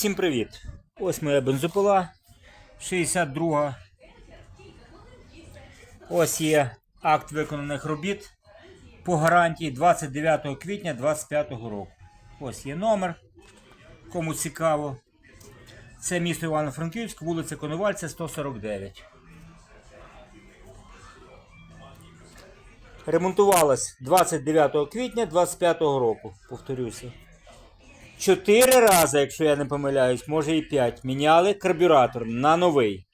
Всім привіт! Ось моя бензопила 62. Ось є акт виконаних робіт по гарантії 29 квітня 2025 року. Ось є номер. Кому цікаво. Це місто Івано-Франківськ, вулиця Коновальця, 149. Ремонтувалась 29 квітня 2025 року. Повторюся. Чотири рази, якщо я не помиляюсь, може і п'ять, міняли карбюратор на новий.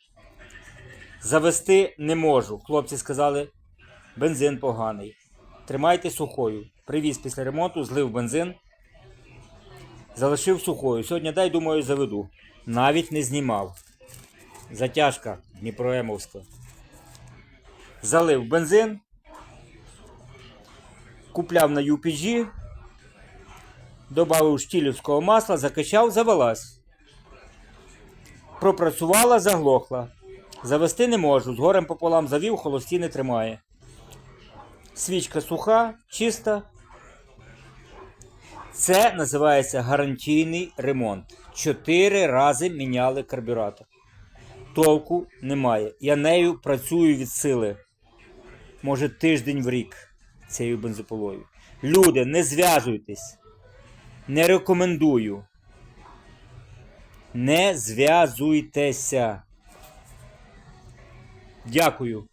Завести не можу. Хлопці сказали, бензин поганий. Тримайте сухою. Привіз після ремонту, злив бензин. Залишив сухою. Сьогодні дай, думаю, заведу. Навіть не знімав. Затяжка Дніпроемовська. Залив бензин. Купляв на UPG. Добавив штілівського масла, закачав, завелась. Пропрацювала, заглохла. Завести не можу. З горем пополам завів, холості не тримає. Свічка суха, чиста. Це називається гарантійний ремонт. Чотири рази міняли карбюратор. Толку немає. Я нею працюю від сили. Може, тиждень в рік цією бензополою. Люди, не зв'язуйтесь. Не рекомендую. Не зв'язуйтеся. Дякую.